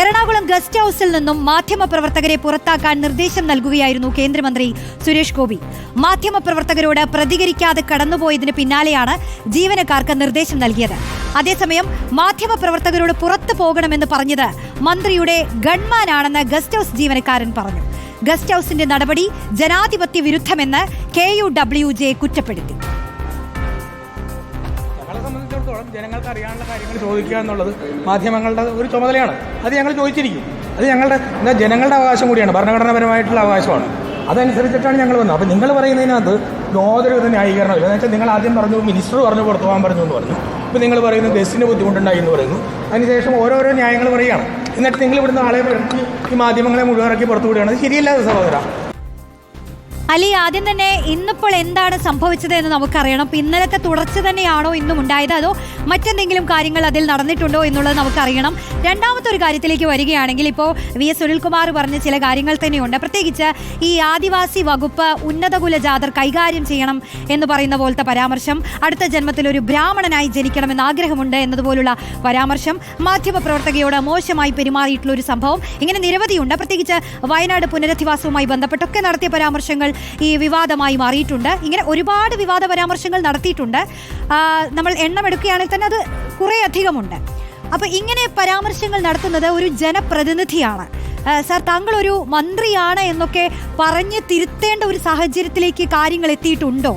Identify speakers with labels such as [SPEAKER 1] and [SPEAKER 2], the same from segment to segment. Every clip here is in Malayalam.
[SPEAKER 1] എറണാകുളം ഗസ്റ്റ് ഹൌസിൽ നിന്നും മാധ്യമപ്രവർത്തകരെ പുറത്താക്കാൻ നിർദ്ദേശം നൽകുകയായിരുന്നു കേന്ദ്രമന്ത്രി സുരേഷ് ഗോപി. മാധ്യമപ്രവർത്തകരോട് പ്രതികരിക്കാതെ കടന്നുപോയതിന് പിന്നാലെയാണ് ജീവനക്കാർക്ക് നിർദ്ദേശം നൽകിയത്. അതേസമയം മാധ്യമപ്രവർത്തകരോട് പുറത്തു പോകണമെന്ന് പറഞ്ഞത് മന്ത്രിയുടെ ഗൺമാനാണെന്ന് ഗസ്റ്റ് ഹൌസ് ജീവനക്കാരൻ പറഞ്ഞു. ഗസ്റ്റ് ഹൌസിന്റെ നടപടി ജനാധിപത്യ വിരുദ്ധമെന്ന് കെ യു ഡബ്ല്യു ജെ കുറ്റപ്പെടുത്തി.
[SPEAKER 2] സംബന്ധിച്ചിടത്തോളം ജനങ്ങൾക്ക് അറിയാനുള്ള കാര്യങ്ങൾ ചോദിക്കുക എന്നുള്ളത് മാധ്യമങ്ങളുടെ ഒരു ചുമതലയാണ്. അത് ഞങ്ങൾ ചോദിച്ചിരിക്കും. അത് ഞങ്ങളുടെ എന്താ ജനങ്ങളുടെ അവകാശം കൂടിയാണ് ഭരണഘടനാപരമായിട്ടുള്ള അവകാശമാണ്. അതനുസരിച്ചിട്ടാണ് ഞങ്ങൾ വന്നത്. അപ്പോൾ നിങ്ങൾ പറയുന്നതിനകത്ത് യാതൊരു വിധ ന്യായീകരണമില്ല എന്ന് വെച്ചാൽ നിങ്ങൾ ആദ്യം പറഞ്ഞു മിനിസ്റ്റർ പറഞ്ഞു പുറത്തു പോകാൻ പറഞ്ഞു എന്ന് പറഞ്ഞു. ഇപ്പോൾ നിങ്ങൾ പറയുന്നു ബസ്സിന് ബുദ്ധിമുട്ടുണ്ടായി എന്ന് പറയുന്നു. അതിനുശേഷം ഓരോരോ ന്യായങ്ങൾ പറയുകയാണ്. എന്നിട്ട് നിങ്ങൾ ഇവിടുന്ന് ആളെ ഈ മാധ്യമങ്ങളെ മുഴുവൻ ഇറക്കി പുറത്തു അത് ശരിയല്ലാതെ സഹോദര.
[SPEAKER 1] അലി ആദ്യം തന്നെ ഇന്നിപ്പോൾ എന്താണ് സംഭവിച്ചത് എന്ന് നമുക്കറിയണം. ഇന്നലത്തെ തുടർച്ച തന്നെയാണോ ഇന്നും ഉണ്ടായത്? അതോ മറ്റെന്തെങ്കിലും കാര്യങ്ങൾ അതിൽ നടന്നിട്ടുണ്ടോ എന്നുള്ളത് നമുക്കറിയണം. രണ്ടാമത്തെ ഒരു കാര്യത്തിലേക്ക് വരികയാണെങ്കിൽ ഇപ്പോൾ വി എസ് സുനിൽകുമാർ പറഞ്ഞ ചില കാര്യങ്ങൾ തന്നെയുണ്ട്. പ്രത്യേകിച്ച് ഈ ആദിവാസി വകുപ്പ് ഉന്നതകുല ജാതർ കൈകാര്യം ചെയ്യണം എന്ന് പറയുന്ന പോലത്തെ പരാമർശം അടുത്ത ജന്മത്തിൽ ഒരു ബ്രാഹ്മണനായി ജനിക്കണമെന്ന് ആഗ്രഹമുണ്ട് എന്നതുപോലുള്ള പരാമർശം മാധ്യമപ്രവർത്തകയോട് മോശമായി പെരുമാറിയിട്ടുള്ള ഒരു സംഭവം. ഇങ്ങനെ നിരവധിയുണ്ട്. പ്രത്യേകിച്ച് വയനാട് പുനരധിവാസവുമായി ബന്ധപ്പെട്ടൊക്കെ നടത്തിയ പരാമർശങ്ങൾ ഈ വിവാദമായി മാറിയിട്ടുണ്ട്. ഇങ്ങനെ ഒരുപാട് വിവാദ പരാമർശങ്ങൾ നടത്തിയിട്ടുണ്ട്. നമ്മൾ എണ്ണമെടുക്കുകയാണെങ്കിൽ തന്നെ അത് കുറേ അധികമുണ്ട് അപ്പോൾ ഇങ്ങനെ പരാമർശങ്ങൾ നടത്തുന്നത് ഒരു ജനപ്രതിനിധിയാണ്. സാർ താങ്കൾ ഒരു മന്ത്രിയാണ് എന്നൊക്കെ പറഞ്ഞ് തിരുത്തേണ്ട ഒരു സാഹചര്യത്തിലേക്ക് കാര്യങ്ങൾ എത്തിയിട്ടുണ്ടോ?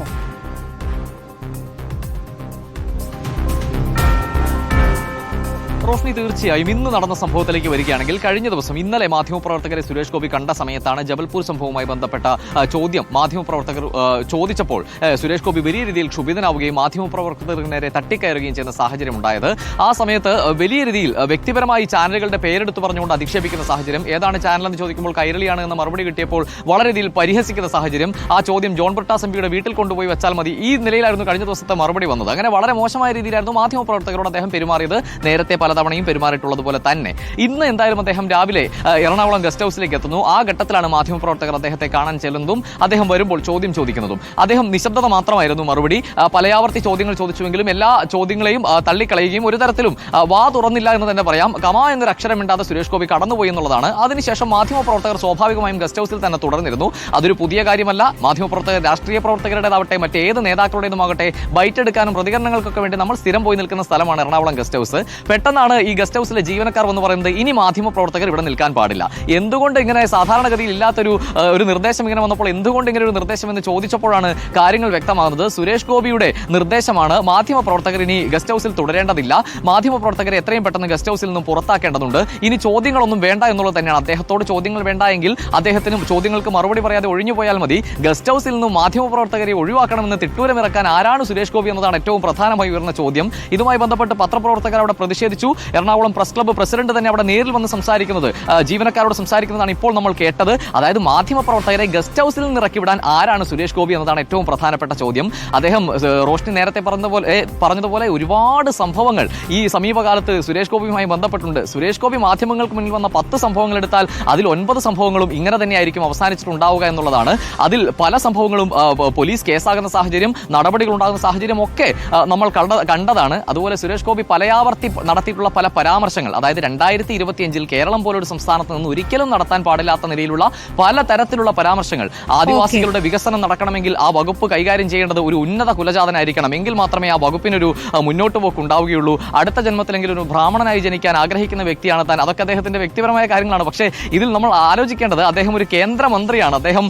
[SPEAKER 3] റോഷ്നി തീർച്ചയായും ഇന്ന് നടന്ന സംഭവത്തിലേക്ക് വരികയാണെങ്കിൽ കഴിഞ്ഞ ദിവസം ഇന്നലെ മാധ്യമപ്രവർത്തകരെ സുരേഷ് ഗോപി കണ്ട സമയത്താണ് ജബൽപൂർ സംഭവവുമായി ബന്ധപ്പെട്ട ചോദ്യം. മാധ്യമപ്രവർത്തകർ ചോദിച്ചപ്പോൾ സുരേഷ് ഗോപി വലിയ രീതിയിൽ ക്ഷുഭിതനാവുകയും മാധ്യമപ്രവർത്തകർക്ക് നേരെ തട്ടിക്കയറുകയും ചെയ്യുന്ന സാഹചര്യം ഉണ്ടായത്. ആ സമയത്ത് വലിയ രീതിയിൽ വ്യക്തിപരമായി ചാനലുകളുടെ പേരെടുത്ത് പറഞ്ഞുകൊണ്ട് അധിക്ഷേപിക്കുന്ന സാഹചര്യം ഏതാണ് ചാനൽ എന്ന് ചോദിക്കുമ്പോൾ കൈരളിയാണ് എന്ന മറുപടി കിട്ടിയപ്പോൾ വളരെ രീതിയിൽ പരിഹസിക്കുന്ന സാഹചര്യം. ആ ചോദ്യം ജോൺ ബ്രിട്ടാസ് എംപിയുടെ വീട്ടിൽ കൊണ്ടുപോയി വെച്ചാൽ മതി. ഈ നിലയിലായിരുന്നു കഴിഞ്ഞ ദിവസത്തെ മറുപടി വന്നത്. അങ്ങനെ വളരെ മോശമായ രീതിയിലായിരുന്നു മാധ്യമപ്രവർത്തകരോട് അദ്ദേഹം പെരുമാറിയത്. നേരത്തെ പലതവണയും പെരുമാറിയിട്ടുള്ളത് പോലെ തന്നെ. ഇന്ന് എന്തായാലും അദ്ദേഹം രാവിലെ എറണാകുളം ഗസ്റ്റ് ഹൗസിലേക്ക് എത്തുന്നു. ആ ഘട്ടത്തിലാണ് മാധ്യമപ്രവർത്തകർ അദ്ദേഹത്തെ കാണാൻ ചെല്ലുന്നതും അദ്ദേഹം വരുമ്പോൾ ചോദ്യം ചോദിക്കുന്നതും. അദ്ദേഹം നിശബ്ദത മാത്രമായിരുന്നു മറുപടി. പലയാവർത്തി ചോദ്യങ്ങൾ ചോദിച്ചുവെങ്കിലും എല്ലാ ചോദ്യങ്ങളെയും തള്ളിക്കളയുകയും ഒരു തരത്തിലും വാ തുറന്നില്ല എന്ന് തന്നെ പറയാം. കമാ എന്നൊരു അക്ഷരമിണ്ടാതെ സുരേഷ് ഗോപി കടന്നുപോയി എന്നുള്ളതാണ്. അതിനുശേഷം മാധ്യമപ്രവർത്തകർ സ്വാഭാവികമായും ഗസ്റ്റ് ഹൗസിൽ തന്നെ തുടർന്നിരുന്നു. അതൊരു പുതിയ കാര്യമല്ല. മാധ്യമപ്രവർത്തകർ രാഷ്ട്രീയ പ്രവർത്തകരുടേതാവട്ടെ മറ്റേത് നേതാക്കളുടേതുമാകട്ടെ ബൈറ്റ് എടുക്കാനും പ്രതികരണങ്ങൾക്കൊക്കെ വേണ്ടി നമ്മൾ സ്ഥിരം പോയി നിൽക്കുന്ന സ്ഥലമാണ് എറണാകുളം ഗസ്റ്റ് ഹൗസ്. പെട്ടെന്നാണ് ഈ ഗസ്റ്റ് ഹൗസിലെ ജീവനക്കാർ എന്ന് പറയുന്നത്? ഇനി മാധ്യമ പ്രവർത്തകർ ഇവിടെ നിൽക്കാൻ പാടില്ല. എന്തുകൊണ്ട് ഇങ്ങനെ സാധാരണഗതിയിൽ ഇല്ലാത്തൊരു ഒരു നിർദ്ദേശം ഇങ്ങനെ വന്നപ്പോൾ എന്തുകൊണ്ട് ഇങ്ങനെ ഒരു നിർദ്ദേശം എന്ന് ചോദിച്ചപ്പോഴാണ് കാര്യങ്ങൾ വ്യക്തമാകുന്നത്. സുരേഷ് ഗോപിയുടെ നിർദ്ദേശമാണ് മാധ്യമ പ്രവർത്തകർ ഇനി ഗസ്റ്റ് ഹൗസിൽ തുടരേണ്ടതില്ല. മാധ്യമ മാധ്യമപ്രവർത്തകരെ എത്രയും പെട്ടെന്ന് ഗസ്റ്റ് ഹൗസിൽ നിന്നും പുറത്താക്കേണ്ടതുണ്ട്. ഇനി ചോദ്യങ്ങളൊന്നും വേണ്ട എന്നുള്ളത് തന്നെയാണ്. അദ്ദേഹത്തോട് ചോദ്യങ്ങൾ വേണ്ട എങ്കിൽ അദ്ദേഹത്തിന് ചോദ്യങ്ങൾക്ക് മറുപടി പറയാതെ ഒഴിഞ്ഞു പോയാൽ മതി. ഗസ്റ്റ് ഹൗസിൽ നിന്നും മാധ്യമ പ്രവർത്തകരെ ഒഴിവാക്കണമെന്ന് തിട്ടൂരമിറക്കാൻ ആരാണ് സുരേഷ് ഗോപി എന്നതാണ് ഏറ്റവും പ്രധാനമായി ഉയർന്ന ചോദ്യം. ഇതുമായി ബന്ധപ്പെട്ട് പത്രപ്രവർത്തകർ അവിടെ പ്രതിഷേധിച്ചു. എറണാകുളം പ്രസ് ക്ലബ്ബ് പ്രസിഡന്റ് തന്നെ അവിടെ നേരിൽ വന്ന് സംസാരിക്കുന്നത് ജീവനക്കാരോട് സംസാരിക്കുന്നതാണ് ഇപ്പോൾ നമ്മൾ കേട്ടത്. അതായത് മാധ്യമപ്രവർത്തകരെ ഗസ്റ്റ് ഹൗസിൽ നിന്ന് ഇറക്കി വിടാൻ ആരാണ് സുരേഷ് ഗോപി എന്നതാണ് ഏറ്റവും പ്രധാനപ്പെട്ട ചോദ്യം. അദ്ദേഹം റോഷ്നി നേരത്തെ പറഞ്ഞതുപോലെ പോലെ പറഞ്ഞതുപോലെ ഒരുപാട് സംഭവങ്ങൾ ഈ സമീപകാലത്ത് സുരേഷ് ഗോപിയുമായി ബന്ധപ്പെട്ടിട്ടുണ്ട് സുരേഷ് ഗോപി മാധ്യമങ്ങൾക്ക് മുന്നിൽ വന്ന പത്ത് സംഭവങ്ങൾ എടുത്താൽ അതിൽ ഒൻപത് സംഭവങ്ങളും ഇങ്ങനെ തന്നെയായിരിക്കും അവസാനിച്ചിട്ടുണ്ടാവുക എന്നുള്ളതാണ്. അതിൽ പല സംഭവങ്ങളും പോലീസ് കേസാകുന്ന സാഹചര്യം നടപടികൾ ഉണ്ടാകുന്ന സാഹചര്യം ഒക്കെ നമ്മൾ കണ്ട കണ്ടതാണ്. അതുപോലെ സുരേഷ് ഗോപി പലയാവർത്തി നടത്തിയിട്ടുള്ള പല പരാമർശങ്ങൾ. അതായത് രണ്ടായിരത്തി ഇരുപത്തിയഞ്ചിൽ കേരളം പോലൊരു സംസ്ഥാനത്ത് നിന്ന് ഒരിക്കലും നടത്താൻ പാടില്ലാത്ത നിലയിലുള്ള പല തരത്തിലുള്ള പരാമർശങ്ങൾ. ആദിവാസികളുടെ വികസനം നടക്കണമെങ്കിൽ ആ വകുപ്പ് കൈകാര്യം ചെയ്യേണ്ടത് ഒരു ഉന്നത കുലജാതനായിരിക്കണം. എങ്കിൽ മാത്രമേ ആ വകുപ്പിനൊരു മുന്നോട്ട് പോക്ക് ഉണ്ടാവുകയുള്ളൂ അടുത്ത ജന്മത്തിലെങ്കിലും ഒരു ബ്രാഹ്മണനായി ജനിക്കാൻ ആഗ്രഹിക്കുന്ന വ്യക്തിയാണ് താൻ. അതൊക്കെ അദ്ദേഹത്തിന്റെ വ്യക്തിപരമായ കാര്യങ്ങളാണ്. പക്ഷേ ഇതിൽ നമ്മൾ ആലോചിക്കേണ്ടത് അദ്ദേഹം ഒരു കേന്ദ്രമന്ത്രിയാണ്. അദ്ദേഹം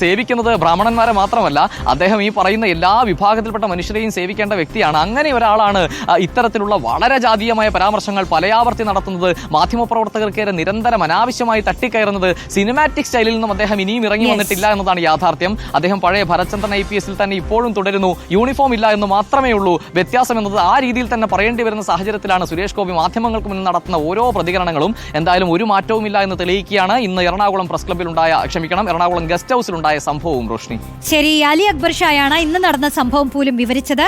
[SPEAKER 3] സേവിക്കുന്നത് ബ്രാഹ്മണന്മാരെ മാത്രമല്ല അദ്ദേഹം ഈ പറയുന്ന എല്ലാ വിഭാഗത്തിൽപ്പെട്ട മനുഷ്യരെയും സേവിക്കേണ്ട വ്യക്തിയാണ്. അങ്ങനെ ഒരാളാണ് ഇത്തരത്തിലുള്ള വളരെ ജാതീയമായ പരാമർശങ്ങൾ പലയാവർത്തി നടത്തുന്നത് മാധ്യമപ്രവർത്തകർക്കേറെ നിരന്തരം അനാവശ്യമായി തട്ടിക്കയറുന്നത് സിനിമാറ്റിക് സ്റ്റൈലിൽ നിന്നും അദ്ദേഹം ഇനിയും ഇറങ്ങി വന്നിട്ടില്ല എന്നതാണ് യാഥാർത്ഥ്യം. അദ്ദേഹം പഴയ ഭരചന്ദ്രൻ ഐ പി എസിൽ തന്നെ ഇപ്പോഴും തുടരുന്നു. യൂണിഫോം ഇല്ല എന്ന് മാത്രമേ ഉള്ളൂ. വ്യത്യാസം എന്നത് ആ രീതിയിൽ തന്നെ പറയേണ്ടി വരുന്ന സാഹചര്യത്തിലാണ് സുരേഷ് ഗോപി മാധ്യമങ്ങൾക്ക് മുന്നിൽ നടത്തുന്ന ഓരോ പ്രതികരണങ്ങളും. എന്തായാലും ഒരു മാറ്റവും ഇല്ല എന്ന് തെളിയിക്കുകയാണ്. ഇന്ന് എറണാകുളം പ്രസ് ക്ലബ്ബിലുണ്ടായ ക്ഷമിക്കണം എറണാകുളം ഗസ്റ്റ് ഹൗസിലുണ്ടായ സംഭവവും റോഷ്നി.
[SPEAKER 1] ശരി അലി അക്ബർ ഷായാണ് ഇന്ന് നടന്ന സംഭവം പോലും വിവരിച്ചത്.